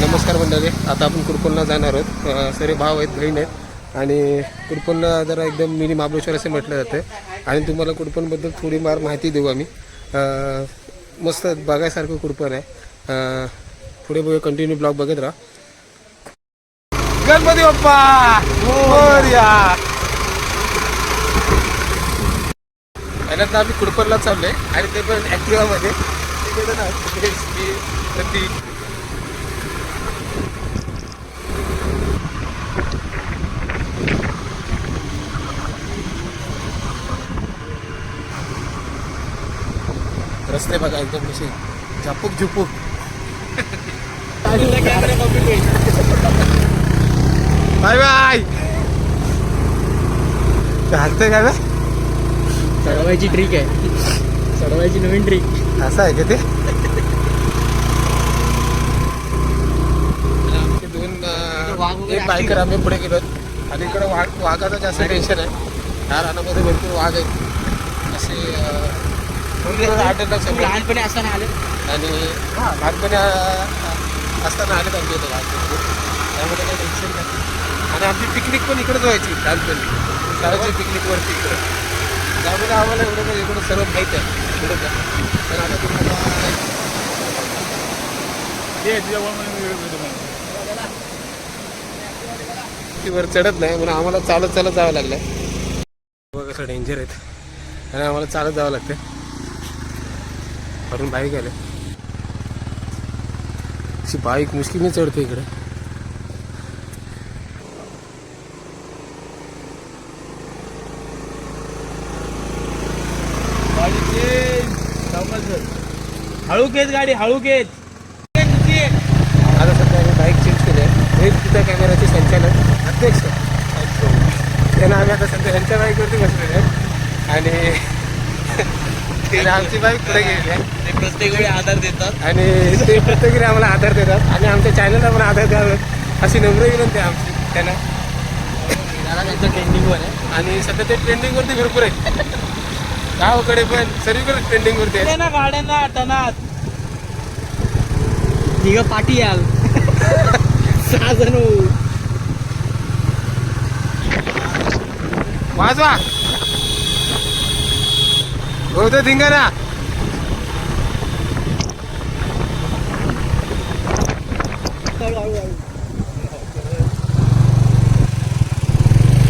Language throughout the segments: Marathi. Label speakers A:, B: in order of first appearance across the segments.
A: नमस्कार मंडळी आता आपण कुरपणला जाणार आहोत. सरे भाव आहेत बहीण आहेत. आणि कुरपणला जरा एकदम मिनी महाबळेश्वर असे म्हटलं जातं. आणि तुम्हाला कुरपणबद्दल थोडीफार माहिती देऊ आम्ही. मस्त बघायसारखं कुरपण आहे. पुढे बघूया कंटिन्यू ब्लॉग बघत राहा. गणपती बाप्पा! पहिल्यांदा आम्ही कुडपणला चाललोय. आणि ते पण ॲक्टिवामध्ये प्रतीक रस्ते बघा एकदम कसे झापूक झुपूक. Bye bye. चालतंय का गं?
B: चढवायची ट्रिक आहे. चढवायची नवीन ट्रिक
A: असं आहे का ते? आमचे दोन एक बायकर आम्ही पुढे गेलो. आणि इकडे वाघ वाघाचं जास्त टेन्शन आहे. ह्या रानामध्ये भरपूर वाघ अं, भरपूर आढळतात सगळे
B: लहानपणी असताना आले
A: आणि हां लहानपणी असताना आलेत आमच्या इथं. त्यामुळे काही टेन्शन नाही. आणि आमची पिकनिक पण इकडेच व्हायची लहानपणी. शाळेची पिकनिकवरती इकडे. त्यामुळे आम्हाला एवढं काही एवढं सर्व माहीत आहे. एवढं काय पण आता तुम्हाला ती वर चढत नाही म्हणून आम्हाला चालत चालत जावं लागलं बघ कसं डेंजर आहेत. आणि आम्हाला चालत जावं लागतं वरून बाईक आले अशी बाईक मुश्किलने चढते इकडे.
B: हळू घेत गाडी हळू घेत
A: आता सध्या आम्ही बाईक चेंज केली आहे. हे तिथं कॅमेराचे संचालक अध्यक्ष त्यांना आम्ही आता सध्या ह्यांच्या बाईकवरती बसलेले आहे. आणि तिला आमची बाईक पुढे गेलेली आहे.
B: ते प्रत्येक वेळी आधार देतात.
A: आणि ते प्रत्येकी आम्हाला आधार देतात. आणि आमच्या चॅनलला पण आधार द्यावेत अशी नम्र विनंती आहे आमची. त्यांना.
B: दादा त्यांचं ट्रेंडिंगवर आहे
A: आणि सध्या ते ट्रेंडिंगवरती भरपूर आहे गावाकडे पण सर्वीकडे ट्रेंडिंगवरती आहे
B: ना गाड्यांना टनात. निघ पाठी याल. सहा जण होऊ.
A: वाजवा. हो तो धिंगाणा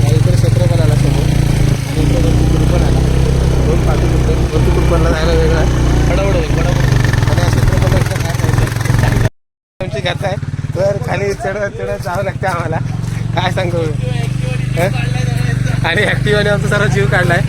A: इकडे आला समोर आणि इकडे वरती कुरपण आला दोन पाठी कुरपण वरती कुरपणला जायला वेगळा आहे
B: बडाबड होईल, बडाबड.
A: आणि या छत्रपतीला इकडे काय पाहिजे आमची कथा आहे तर खाली चढत चढत जावं लागतं आम्हाला काय सांगू हं? आणि ॲक्टिव्हाने आमचा सर्व जीव काढलाय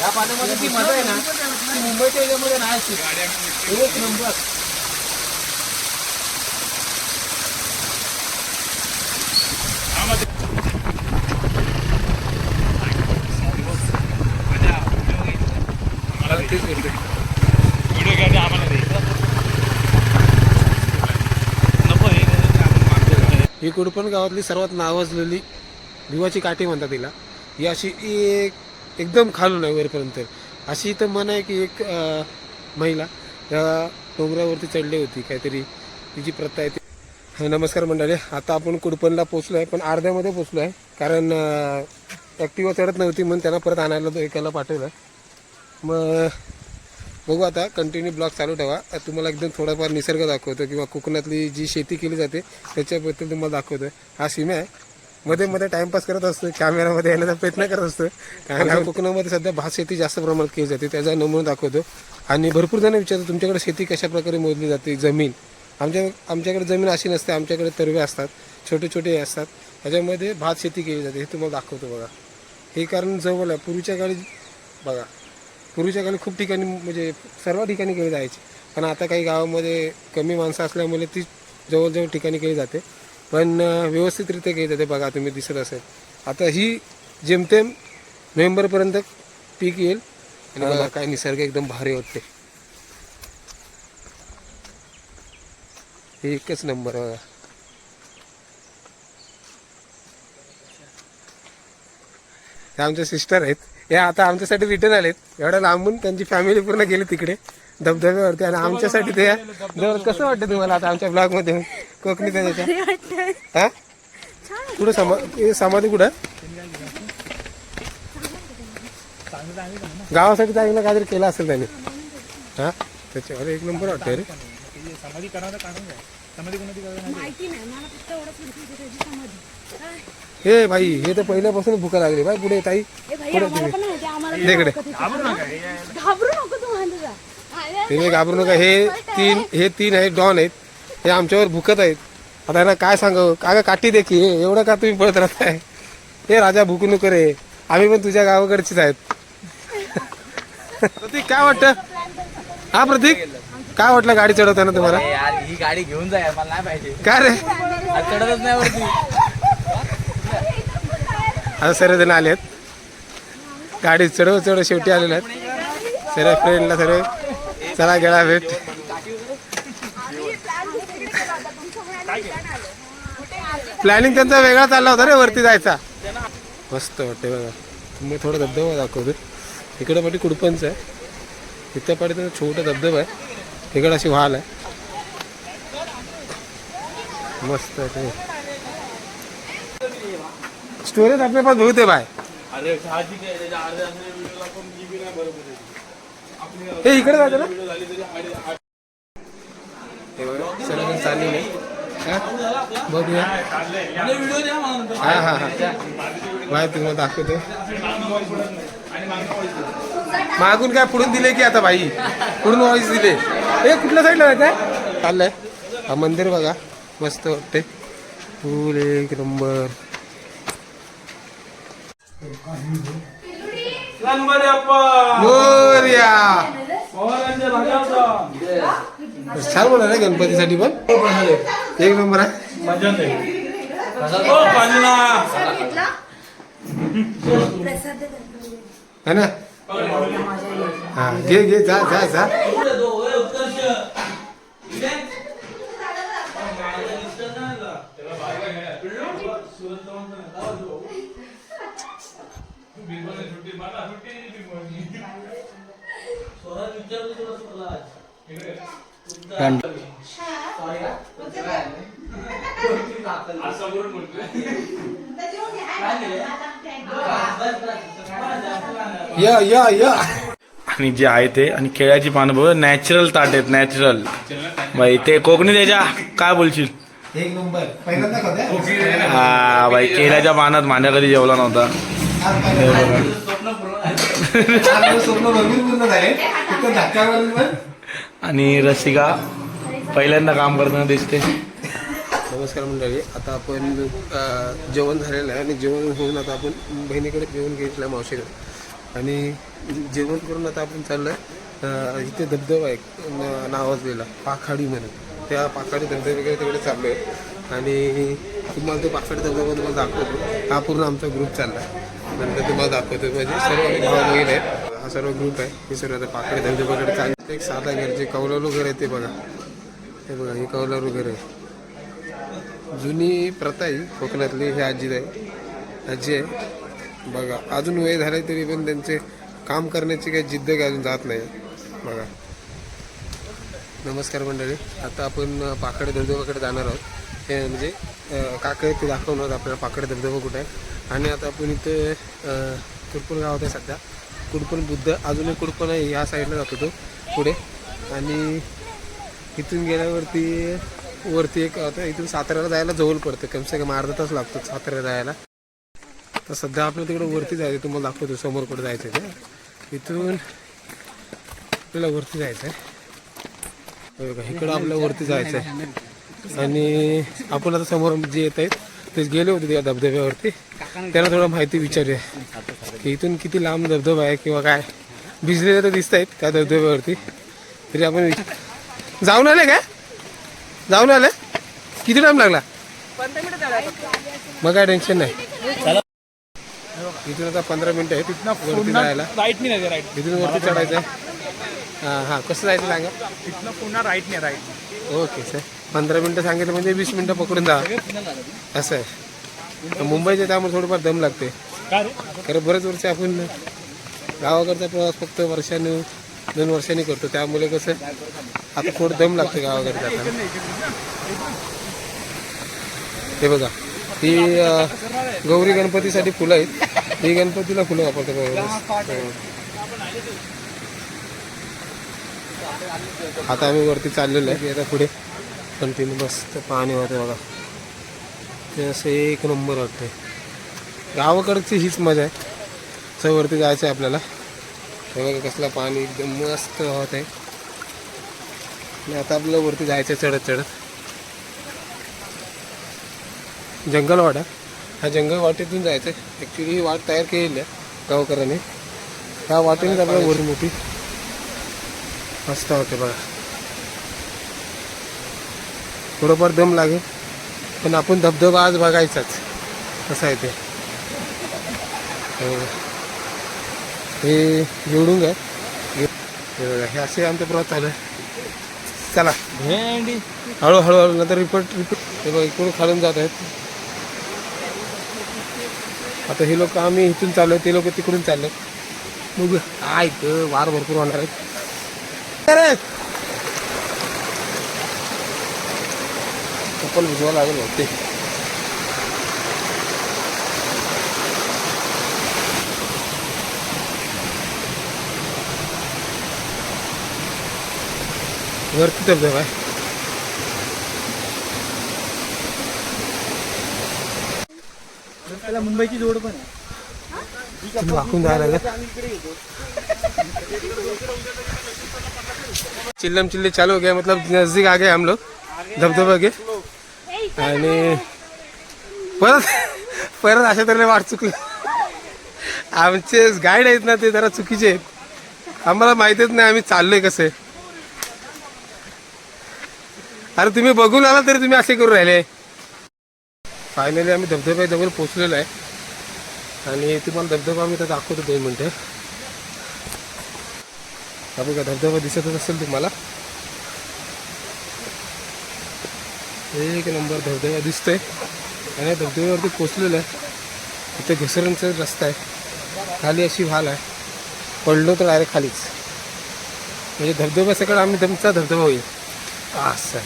A: या पाण्यामध्ये ती मजा आहे ना ती मुंबईच्या याच्यामध्ये नाही असते. एक नंबर तेच बोलतोय. ही. कुडपण गावातली सर्वात नावाजलेली दिवाची काठी म्हणतात तिला. ही अशी एक एकदम खालून आहे वरपर्यंत. अशी तर मन आहे की एक महिला त्या डोंगरावरती चढली होती काहीतरी. तिची प्रथा आहे ती. नमस्कार मंडळी. आता आपण कुडपणला पोचलो आहे पण अर्ध्यामध्ये पोचलो आहे कारण ॲक्टिवा चढत नव्हती म्हणून त्यांना परत आणायला तो एकाला पाठवलं. मग बघू आता. कंटिन्यू ब्लॉग चालू ठेवा. तुम्हाला एकदम थोडाफार निसर्ग दाखवतो किंवा कोकणातली जी शेती केली जाते त्याच्याबद्दल तुम्हाला दाखवतो हा सीमा आहे. मध्ये मध्ये टाइमपास करत असतो कॅमेरामध्ये येण्याचा प्रयत्न करत असतो कारण कोकणामध्ये सध्या भात शेती जास्त प्रमाणात केली जाते त्याचा नमुना दाखवतो. आणि भरपूर जण विचारतात तुमच्याकडे शेती कशा प्रकारे मोजली जाते? जमीन. आमच्या आमच्याकडे जमीन अशी नसते आमच्याकडे तरवे असतात छोटे छोटे असतात. त्याच्यामध्ये भात शेती केली जाते हे तुम्हाला दाखवतो बघा. हे कारण जवळ आहे पूर्वीच्या काळी बघा. पूर्वीच्या काळी खूप ठिकाणी म्हणजे सर्व ठिकाणी केली जायची. पण आता काही गावामध्ये कमी माणसं असल्यामुळे ती जवळजवळ ठिकाणी केली जाते. पण व्यवस्थितरित्या केली जाते बघा तुम्ही दिसत असेल. आता ही जेमतेम नोव्हेंबरपर्यंत पीक येईल. आणि बघा काय निसर्ग एकदम भारी वाटते हे एकच नंबर बघा. हे आमचे सिस्टर आहेत. हे आता आमच्यासाठी रिटर्न आलेत. एवढ्या लांबून त्यांची फॅमिली पूर्ण गेली तिकडे. धबधब्यावरती आणि आमच्यासाठी ते जवळ कसं वाटतं तुम्हाला आता आमच्या ब्लॉगमध्ये येऊन? कोकणी त्याच्या हा? कुठं समा समाधी कुठं? गावासाठी चांगलं काहीतरी केलं असेल त्याने. हा? त्याच्यावर एक नंबर वाटतं रे? हे भाई हे तर पहिल्यापासून भुका लागली. बाय पुढे ताई. दे इकडे.
C: घाबरू नको तू
A: तुम्ही घाबरू नका. हे तीन हे तीन आहेत डॉन आहेत. हे आमच्यावर भुकत आहेत. आता यांना काय सांगावं का ग काठी दे की. हे एवढं का तुम्ही पळत राहताय? हे राजा भुकू नको रे. आम्ही पण तुझ्या गावाकडचीच आहेत. प्रतीक काय वाटतं? हा प्रतीक? काय वाटलं गाडी चढवताना तुम्हाला?
B: ही गाडी घेऊन जा. यार मला नाही पाहिजे.
A: काय रे?
B: चढतच नाही वरती.
A: आता सर्वजण आले आहेत गाडी चढव चढव. शेवटी आलेले आहेत. सर्व फ्रेंडला सर्व. चला गेला भेट. प्लॅनिंग त्यांचा वेगळा चालला होता रे वरती जायचा. मस्त वाटते बघा. मी थोडं धबधबा दाखवतो इकडं पाठी कुडपंच आहे. तिथं पाठी त्यांचा छोटा धबधबा आहे. इकडं अशी व्हाल आहे. मस्त आहे स्टोरेज आपल्या पास बहुत आहे? बाय हे इकडे जायचं ना? बघूया. हा हा हा. बाय तुम्हाला दाखवतो. मागून काय पुढून दिले की आता बाई? पुढून व्हॉइस दिले. हे कुठल्या साईडला काय चाललंय. हा मंदिर बघा. मस्त वाटते फुल एक नंबर. मोरया छान बोला रे गणपतीसाठी पण. एक नंबर आहे. है ना? हा घे घे जा जा जा. या या या.
D: आणि जे आहे ते आणि केळ्याची पानं बघ नॅचरल ताट आहेत नॅचरल बाई ते कोकणी त्याच्या काय बोलशील?
A: एक नंबर. पहिल्यांदा खाते
D: हा बाई केळ्याच्या पानात माझ्या कधी जेवला नव्हता.
A: स्वप्न
D: आणि रसिका पहिल्यांदा काम करताना दिसते.
A: नमस्कार मंडळी आता आपण जेवण झालेलं आहे आणि जेवण होऊन आता आपण बहिणीकडे जेवण घेतलं आहे मावशीकडे. आणि जेवण करून आता आपण चाललं आहे इथे धबधबा आहे नावाजलेला पाखाडी म्हणून. त्या पाखाडी धबधब्याकडे तिकडे चाललो आहे आणि तुम्हाला तो पाखाडी धबधबा तुम्हाला दाखवतो. हा पूर्ण आमचा ग्रुप चालला आहे नंतर तुम्हाला दाखवतो. म्हणजे सर्व आम्ही भाव बहीण आहेत. हा सर्व ग्रुप आहे. हे सर्व आता पाकडे धंदे वगैरे चाललं एक साधा घर जे कौलारू घर आहे ते बघा. हे बघा हे कौलारू घर आहे. जुनी प्रथा आहे कोकणातली ही आजी आहे. आजी आहे. बघा अजून वय झाले तरी पण त्यांचे काम करण्याची काही जिद्द काही अजून जात नाही. बघा. नमस्कार मंडळी. आता आपण पाकडे धबधब्याकडे जाणार आहोत. हे म्हणजे काकडे ते दाखवणार आहोत आपल्याला पाकडे धबधबा कुठे आहे. आणि आता आपण इथे तुरपूर कुडपण गावात आहे सध्या. कुडपण बुद्ध अजून एक कुडपण आहे ह्या साईडला जातो तो पुढे. आणि इथून गेल्यावरती वरती एक आता इथून साताऱ्याला जायला जवळ पडतं. कमसे कम अर्धा तास लागतो साताऱ्याला जायला. तर सध्या आपल्या तिकडे वरती जायचं तुम्हाला दाखवतो समोर कुठे जायचं आहे ते. इथून आपल्याला वरती जायचं आहे इकडं आपल्याला वरती जायचं आहे आणि आपण आता समोर जे येत आहेत ते गेले होते त्या धबधब्यावरती. त्यांना थोडं माहिती विचारूया. की इथून किती लांब धबधबा आहे किंवा काय? भिजलेले तर दिसत आहेत त्या धबधब्यावरती. तरी आपण जाऊन आले काय जाऊन आले? किती टाइम लागला? मग काय टेन्शन नाही. इथून आता पंधरा मिनिटं आहे तिथनं जायला. इथून वरती चढायचं आहे हां हां. कसं जायचं सांगा?
B: इथनं पुन्हा राईट नाही राईट
A: ओके सर. पंधरा मिनटं सांगितलं म्हणजे वीस मिनटं पकडून जा. असं आहे. मुंबईच्या त्यामुळे थोडंफार दम लागते. खरं बरेच वर्ष आपण गावाकडचा प्रवास फक्त वर्षाने दोन वर्षांनी करतो. त्यामुळे कसं आता थोडं दम लागतं गावाकडे जाताना. हे बघा. ही अं, गौरी गणपतीसाठी फुलं आहेत. ही गणपतीला फुलं वापरतात. बघा. आता आम्ही वरती चाललेलो आहे. आता पुढे कंटिन्यू मस्त पाणी होतं बघा. ते असं एक नंबर वाटतंय. गावाकडची हीच मजा आहे. असं वरती जायचं आहे आपल्याला. हे बघा कसला पाणी एकदम मस्त होत आहे आणि आता आपल्याला वरती जायचं आहे चढत चढत. जंगलवाडा ह्या जंगल वाटेतून जायचं आहे ॲक्च्युली ही वाट तयार केलेली आहे गावकऱ्याने. ह्या वाटेनेच आपल्याला वर मोठी मस्त होते बघा. थोडंफार दम लागेल पण आपण धबधबा आज बघायचाच. कसं आहे ते? हे. हे जोडून आहे हे असे आमचा प्रवास चालू आहे. चला.
B: भेंडी.
A: हळू नंतर रिपोर्ट रिपोर्ट हे बघा इकडून खालून जात आहेत. आता हे लोक आम्ही इथून चाललो ते लोक तिकडून चालले बघू काय इथं वार भरपूर होणार आहेत. चप्पल भिजवा लागेल ते वरती धबधबा आहे
B: त्याला मुंबईची जोड पण आहे
A: तुम्ही वाकून जायला लागत चिल्लम चिल्ले चालू हो गया मतलब नजदीक आ गए हम लोग धबधबा के। आणि परत परत अशा तऱ्हेने वाट चुकली. आमचे गाईड आहेत ना ते जरा चुकीचे आहेत. आम्हाला माहितीच नाही आम्ही चाललोय कसे. अरे तुम्ही बघून आला तरी तुम्ही असे करू राहिले. फायनली आम्ही धबधब्याजवळ पोचलेलो आहे. आणि तुम्हाला धबधबा आम्ही तर दाखवतो दोन मिनटं. हा बघा धबधबा दिसतच असेल तुम्हाला. एक नंबर धबधबा दिसतोय. आणि या धबधब्यावरती पोचलेलं आहे. इथे घसरणचा रस्ता आहे. खाली अशी व्हाल आहे. पडलो तर डायरेक्ट खालीच. म्हणजे धबधबा सगळं आम्ही तुमचा धबधबा होईल. असं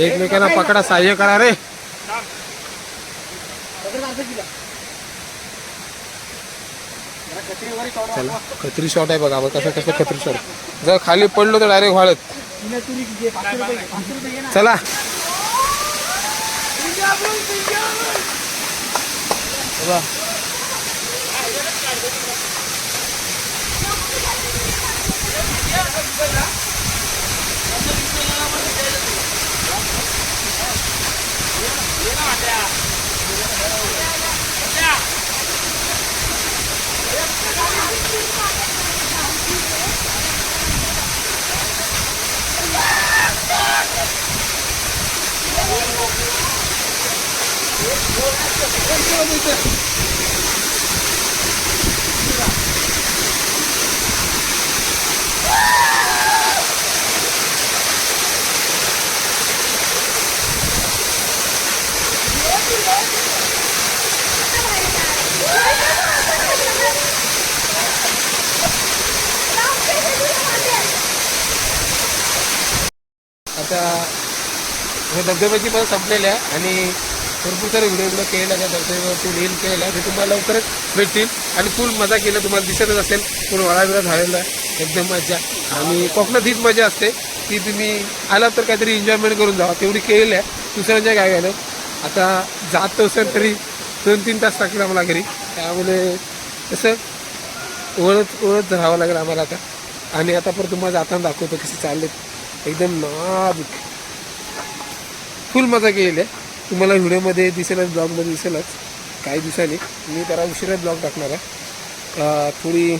A: एकमेकांना पकडा सहाय्य करा रे. चला खत्री शॉट आहे बघा बघा कसं कसं खत्री शॉट जर खाली पडलो तर डायरेक्ट वाळत. चला. बघा. आता धबधब्याची पण संपलेली आहे आणि भरपूर सारे व्हिडिओ व्हिडिओ केलेले त्या धबधब्यावरती रील केलेला ते तुम्हाला लवकरच भेटतील. आणि फुल मजा केलं तुम्हाला दिसतच असेल. पूर्ण वाळाबिळा झालेला आहे. एकदम मजा. आणि कोकणात हीच मजा असते की तुम्ही आलात तर काहीतरी एन्जॉयमेंट करून जावा. तेवढी केलेली आहे. दुसऱ्यांच्या काय गेलं आता जात असेल तरी दोन तीन तास लागतील आम्हाला घरी. त्यामुळे कसं ओळख ओळख राहावं लागेल आम्हाला आता. आणि आता परत तुम्हाला जाताना दाखवतो कसे चालले एकदम नाजूक. फुल मजा केलेली आहे. तुम्हाला व्हिडिओमध्ये दिसेलच ब्लॉगमध्ये दिसेलच. काही दिवसांनी मी जरा उशिरा ब्लॉग टाकणार आहे. थोडी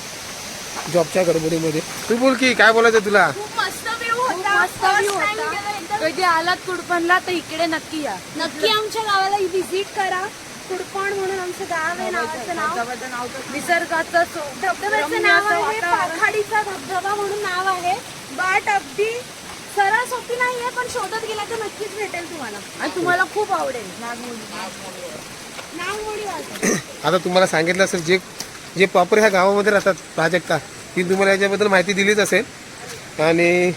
A: जॉबच्या गडबडीमध्ये. तू बोल की काय बोलायचं तुला?
C: खूप मस्त व्ह्यू होता.
E: मस्त व्ह्यू होता. कधी आलात कुडपणला तर इकडे नक्की या.
C: नक्की आमच्या गावाला व्हिजिट करा. कुडपण म्हणून आमचं गाव आहे नावाचं नाव.
E: निसर्गाचं सो-
C: धबधब्याचं नाव आहे. पाखाडीचा धबधबा म्हणून नाव आहे. बाट अगदी सरळ सोपी नाहीये पण शोधत गेला तर नक्कीच भेटेल तुम्हाला.
E: आणि तुम्हाला खूप आवडेल. नागमोडी
C: नागमोडी
A: आता तुम्हाला सांगितलं असेल जे जे प्रॉपर ह्या गावामध्ये राहतात प्राजक्ता ती तुम्हाला याच्याबद्दल माहिती दिलीच असेल. आणि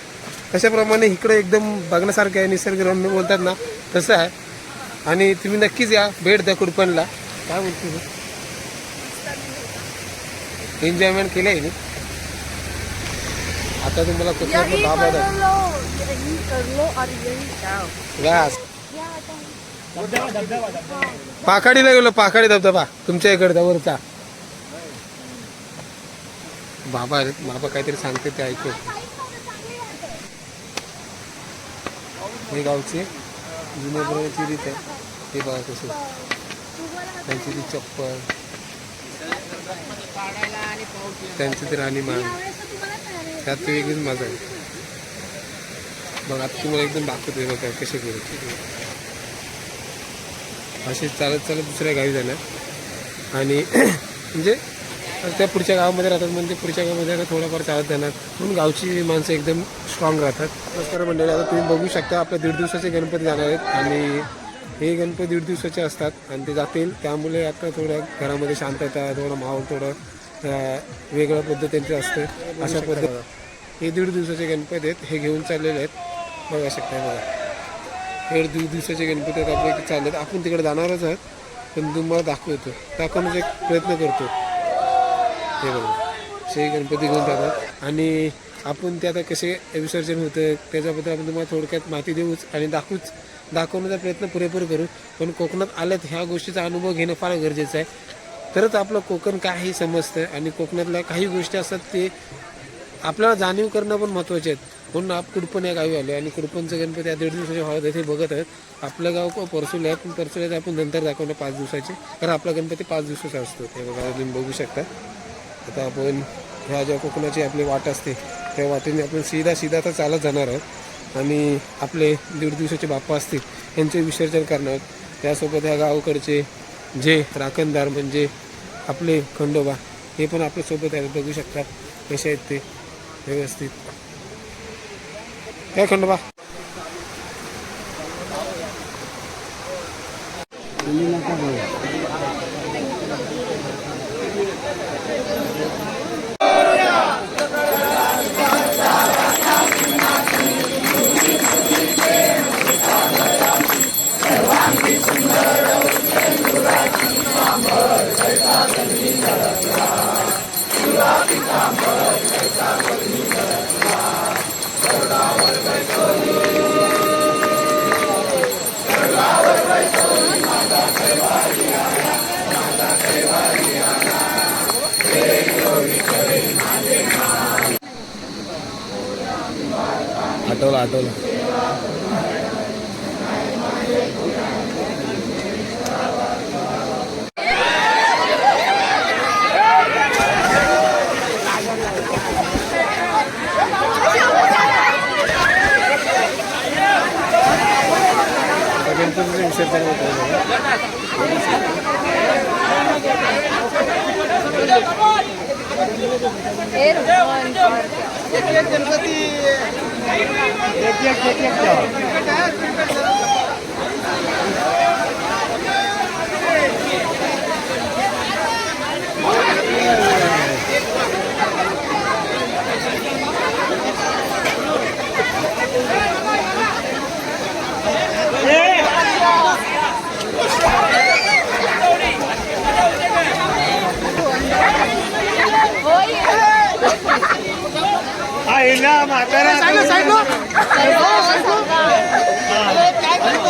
A: तशाप्रमाणे इकडे एकदम बघण्यासारखं आहे निसर्गरम्य बोलतात ना तसं आहे. आणि तुम्ही नक्कीच या भेट द्या कुडपणला. काय बोलतो एन्जॉयमेंट केलं आहे आता तुम्हाला कुठला
E: यही
A: बाबा
E: कर लो यही कर लो और यही जाओ
A: घास
C: या आता.
A: पाखाडीला गेलो पाखाडी धबधबा. तुमच्या इकडचा वरचा. बाबा बाबा काहीतरी सांगते ते ऐकू हे गावचे जुन्या पुराण्याची रीत आहे. हे बघा कसं त्यांची ती चप्पल. त्यांची ती राणीमान त्यात ती वेगळीच मजा आहे. मग आता तुम्हाला एकदम दाखवतोय बघा कसे गेले असे चालत चालत दुसऱ्या गावी जाणार. आणि म्हणजे त्या पुढच्या गावामध्ये राहतात म्हणजे पुढच्या गावामध्ये आता थोडंफार चालत जाणार. म्हणून गावची माणसं एकदम स्ट्रॉंग राहतात. नमस्कार मंडळी आता तुम्ही बघू शकता आपल्या दीड दिवसाचे गणपती जाणार आहेत. आणि हे गणपती दीड दिवसाचे असतात. आणि ते जातील. त्यामुळे आता थोडं घरामध्ये शांतता थोडं माहोल थोडं वेगळ्या पद्धतीचं असते. अशा पद्धत हे दीड दिवसाचे गणपती आहेत. हे घेऊन चाललेले आहेत. बघा शकता बघा. हे दीड दिवसाचे गणपती आहेत. आपल्या इथे आहेत आपण तिकडे जाणारच आहोत. पण तुम्हाला दाखवतो दाखवण्याचा एक प्रयत्न करतो. हे बघा. असे गणपती घेऊन जातात. आणि आपण ते आता कसे विसर्जन होतं त्याच्याबद्दल आपण तुम्हाला थोडक्यात माहिती देऊच आणि दाखवूच. दाखवण्याचा प्रयत्न पुरेपूर करू. पण कोकणात आल्यात ह्या गोष्टीचा अनुभव घेणं फार गरजेचं आहे. तरच आपलं कोकण काय हे समजतं आणि कोकणातल्या काही गोष्टी असतात ते आपल्याला जाणीव करणं पण महत्त्वाचे आहेत. म्हणून आप कुडपण या गावी आलो आणि कुडपणचं गणपती या दीड दिवसाच्या भावात इथे बघत आहेत आपलं गाव परसुल आहे पण परसुल्यात आपण नंतर दाखवलं पाच दिवसाचे. कारण आपला गणपती पाच दिवसाचा असतो. ते बघा तुम्ही बघू शकता. आता आपण ह्या ज्या कोकणाची आपली वाट असते त्या वाटेने आपण सीधा सीधा तर चालत जाणार आहोत. आणि आपले दीड दिवसाचे बाप्पा असतील यांचे विसर्जन करणार आहोत. त्यासोबत ह्या गावकडचे जे राखणदार म्हणजे आपले खंडोबा हे पण आपल्यासोबत आहेत बघू शकतात कसे आहेत ते व्यवस्थित. काय खंडोबा?
D: आठवलं आठवलं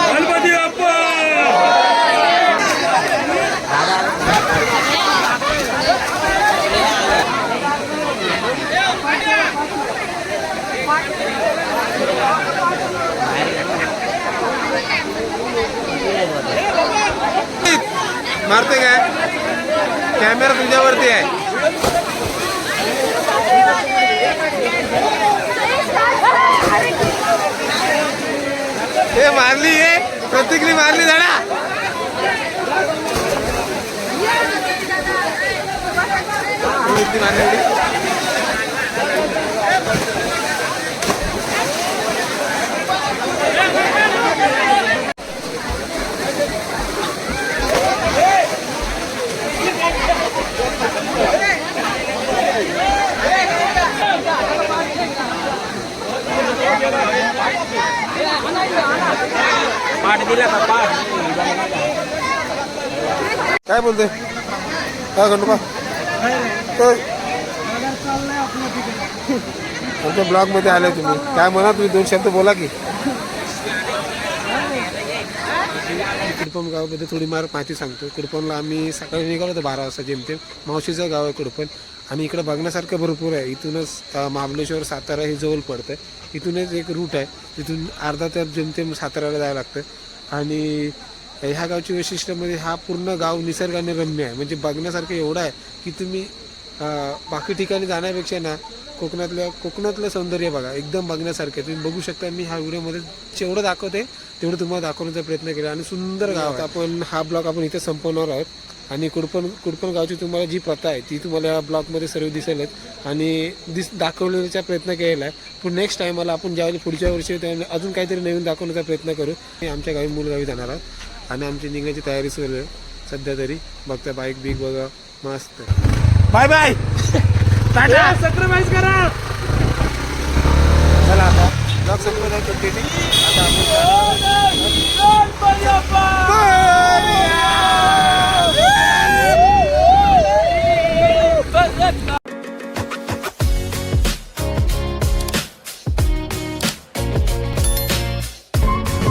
D: गणपती बाप्पा!
A: मारते काय? कॅमेरा तुझ्यावरती आहे. हे मारली हे. प्रतिकली मारली धडा. मारली? काय बोलते? काय खंडोबा काय? आमच्या ब्लॉगमध्ये आले तुम्ही. काय म्हणा तुम्ही? दोन शब्द बोला की. कुडपण गावाबद्दल थोडी मार माहिती सांगतो. कुडपणला आम्ही सकाळी निघालो होतो बारा वाजता जेमतेम. मावशीचं गाव आहे कुडपण. आणि इकडं बघण्यासारखं भरपूर आहे. इथूनच अं, महाबळेश्वर सातारा हे जवळ पडतं इथूनच एक रूट आहे. तिथून अर्धा तास जेमतेम साताऱ्याला जायला लागतं. आणि ह्या गावची वैशिष्ट्य म्हणजे हा पूर्ण गाव निसर्गाने रम्य आहे. म्हणजे बघण्यासारखं एवढं आहे की तुम्ही बाकी ठिकाणी जाण्यापेक्षा ना कोकणातल्या कोकणातलं सौंदर्य बघा. एकदम बघण्यासारखं. तुम्ही बघू शकता मी ह्या व्हिडिओमध्ये जेवढं दाखवते तेवढं तुम्हाला दाखवण्याचा प्रयत्न केला. आणि सुंदर गाव. आपण हा ब्लॉग आपण इथे संपवणार आहोत. आणि कुडपण कुडपण गावची तुम्हाला जी प्रथा आहे ती तुम्हाला या ब्लॉगमध्ये सर्व दिसेलच आणि दिस दाखवण्याचा प्रयत्न केलेला आहे पण नेक्स्ट टायमाला आपण ज्यावेळी पुढच्या वर्षी त्यावेळी अजून काहीतरी नवीन दाखवण्याचा प्रयत्न करू आमच्या गावी मूलगावी जाणार आहोत आणि आमची निघण्याची तयारी सुरू आहे सध्या तरी बघता बाईक बिग बघा मस्त बाय बाय टाटा
B: सॅक्रिफाईस करा
A: चला आता ब्लॉग संपला